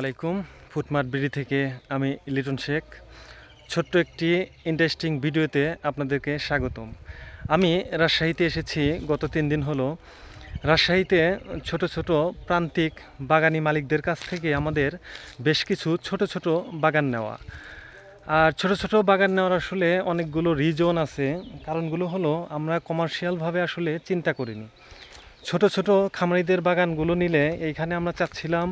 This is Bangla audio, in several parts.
আলাইকুম। ফুটমার্ট বিডি থেকে আমি লিটন শেখ। ছোট্ট একটি ইন্টারেস্টিং ভিডিওতে আপনাদেরকে স্বাগতম। আমি রাজশাহীতে এসেছি, গত তিন দিন হলো। রাজশাহীতে ছোট ছোট প্রান্তিক বাগানি মালিকদের কাছ থেকে আমাদের বেশ কিছু ছোট ছোট বাগান নেওয়া। আর ছোট ছোট বাগান নেওয়ার আসলে অনেকগুলো রিজন আছে। কারণগুলো হলো আমরা কমার্শিয়ালভাবে আসলে চিন্তা করিনি। ছোট ছোট খামারিদের বাগানগুলো নিলে এইখানে আমরা চাচ্ছিলাম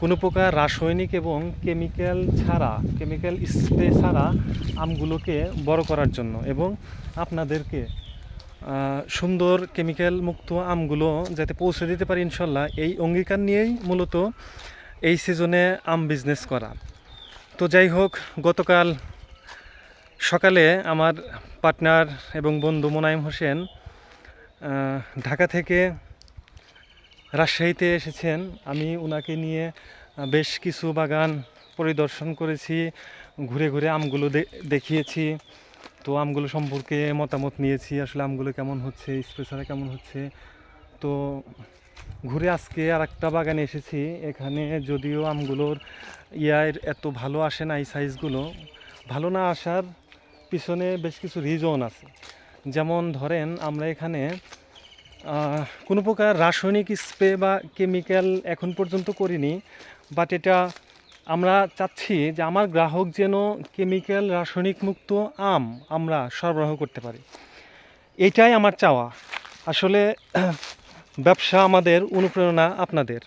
কোনো প্রকার রাসায়নিক এবং কেমিক্যাল ছাড়া, কেমিক্যাল স্প্রে ছাড়া আমগুলোকে বড় করার জন্য এবং আপনাদেরকে সুন্দর কেমিক্যাল মুক্ত আমগুলো যাতে পৌঁছে দিতে পারি ইনশাল্লাহ, এই অঙ্গীকার নিয়েই মূলত এই সিজনে আম বিজনেস করা। তো যাই হোক, গতকাল সকালে আমার পার্টনার এবং বন্ধু মোনায়েম হোসেন ঢাকা থেকে রাজশাহীতে এসেছেন। আমি ওনাকে নিয়ে বেশ কিছু বাগান পরিদর্শন করেছি, ঘুরে ঘুরে আমগুলো দেখিয়েছি। তো আমগুলো সম্পর্কে মতামত নিয়েছি, আসলে আমগুলো কেমন হচ্ছে, স্পেশালে কেমন হচ্ছে। তো ঘুরে আজকে আর একটা বাগানে এসেছি। এখানে যদিও আমগুলোর ইয়ার এত ভালো আসে না এই সাইজগুলো, ভালো না আসার পিছনে বেশ কিছু রিজন আছে। যেমন ধরেন, আমরা এখানে কোনো প্রকার রাসায়নিক স্প্রে বা কেমিক্যাল এখন পর্যন্ত করিনি বাট এটা আমরা চাচ্ছি যে আমার গ্রাহক যেন কেমিক্যাল রাসায়নিক মুক্ত আম আমরা সরবরাহ করতে পারি। এটাই আমার চাওয়া। আসলে ব্যবসা আমাদের অনুপ্রেরণা আপনাদের।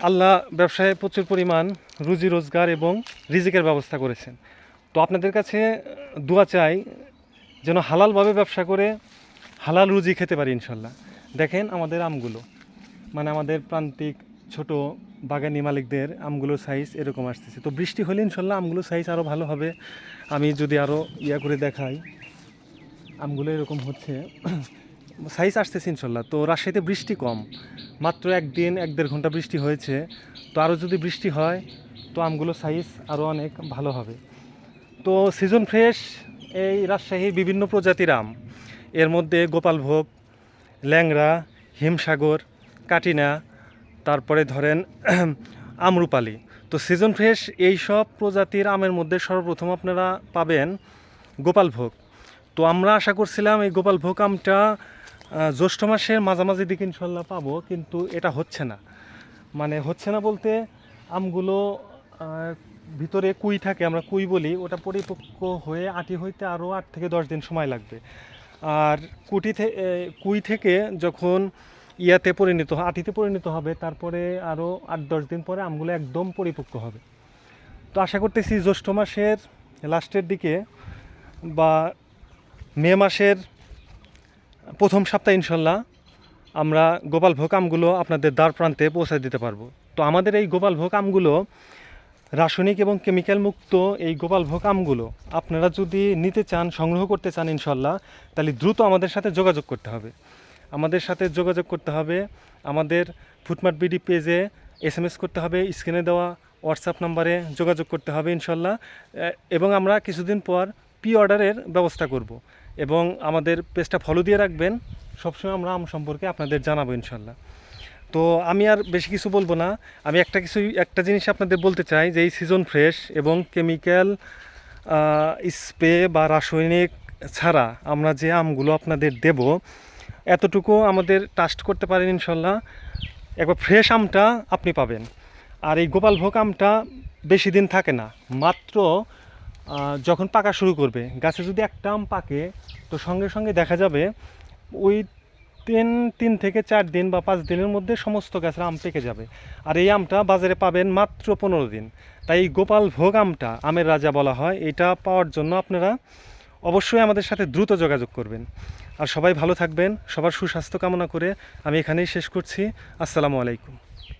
আল্লাহ ব্যবসায় প্রচুর পরিমাণ রুজি রোজগার এবং রিজিকের ব্যবস্থা করেছেন। তো আপনাদের কাছে দোয়া চাই যেন হালালভাবে ব্যবসা করে হালাল রুজি খেতে পারি ইনশাল্লাহ। দেখেন আমাদের আমগুলো। মানে আমাদের প্রান্তিক ছোট বাগানি মালিকদের আমগুলোর সাইজ এরকম আসতেছে। তো বৃষ্টি হলে ইনশাল্লাহ আমগুলো সাইজ আরও ভালো হবে। আমি যদি আরও ইয়া করে দেখাই, আমগুলো এরকম হচ্ছে। সাইজ আসতেছে ইনশাল্লাহ। তো রাজশাহীতে বৃষ্টি কম। মাত্র একদিন, এক দেড় ঘণ্টা বৃষ্টি হয়েছে। তো আরও যদি বৃষ্টি হয়, তো আমগুলো সাইজ আরও অনেক ভালো হবে। তো সিজন ফ্রেশ এই রাজশাহী বিভিন্ন প্রজাতির আম। এর মধ্যে গোপালভোগ ল্যাংড়া, হিমসাগর, কাটিনা, তারপরে ধরেন আমরুপালি। তো সিজন ফ্রেশ এই সব প্রজাতির আমের মধ্যে সর্বপ্রথম আপনারা পাবেন গোপালভোগ। তো আমরা আশা করছিলাম এই গোপালভোগ আমটা জ্যৈষ্ঠ মাসের মাঝামাঝি দিকে ইনশাল্লাহ পাবো, কিন্তু এটা হচ্ছে না। মানে হচ্ছে না বলতে আমগুলো ভিতরে কুই থাকে, আমরা কুই বলি, ওটা পরিপক্ক হয়ে আটি হইতে আরও আট থেকে দশ দিন সময় লাগবে। আর কুটি থেকে কুই থেকে যখন ইয়াতে পরিণত হ- আটিতে পরিণত হবে, তারপরে আরও আট, দশ দিন পরে আমগুলো একদম পরিপক্ক হবে। তো আশা করতেছি জ্যৈষ্ঠ মাসের লাস্টের দিকে বা মে মাসের প্রথম সপ্তাহে ইনশাল্লাহ আমরা গোপালভোগ আমগুলো আপনাদের দ্বার প্রান্তে পৌঁছে দিতে পারব। তো আমাদের এই গোপালভোগ আমগুলো রাসায়নিক এবং কেমিক্যাল মুক্ত এই গোপালভোগ আমগুলো আপনারা যদি নিতে চান, সংগ্রহ করতে চান ইনশাল্লাহ, তাহলে দ্রুত আমাদের সাথে যোগাযোগ করতে হবে। আমাদের সাথে যোগাযোগ করতে হবে, আমাদের ফুটমার্ট বিডি পেজে এস এম এস করতে হবে, স্ক্রিনে দেওয়া হোয়াটসঅ্যাপ নাম্বারে যোগাযোগ করতে হবে ইনশাল্লাহ। এবং আমরা কিছুদিন পর পি অর্ডারের ব্যবস্থা করব এবং আমাদের পেজটা ফলো দিয়ে রাখবেন। সবসময় আমরা আম সম্পর্কে আপনাদের জানাব ইনশাল্লাহ। তো আমি আর বেশি কিছু বলব না। আমি একটা কিছু, একটা জিনিস আপনাদের বলতে চাই যে এই সিজন ফ্রেশ এবং কেমিক্যাল স্প্রে বা রাসায়নিক ছাড়া আমরা যে আমগুলো আপনাদের দেব, এতটুকু আমাদের টাস্ট করতে পারেন ইনশাল্লাহ। একবার ফ্রেশ আমটা আপনি পাবেন। আর এই গোপালভোগ আমটা বেশি দিন থাকে না, মাত্র যখন পাকা শুরু করবে, গাছে যদি একটা আম পাকে, তো সঙ্গে সঙ্গে দেখা যাবে, ওই তিন তিন থেকে চার দিন বা পাঁচ দিনের মধ্যে সমস্ত গাছের আম পেকে যাবে। আর এই আমটা বাজারে পাবেন মাত্র পনেরো দিন। তাই এই গোপাল ভোগ আমটা আমের রাজা বলা হয়, এটা পাওয়ার জন্য আপনারা অবশ্যই আমাদের সাথে দ্রুত যোগাযোগ করবেন। আর সবাই ভালো থাকবেন, সবার সুস্বাস্থ্য কামনা করে আমি এখানেই শেষ করছি। আসসালামু আলাইকুম।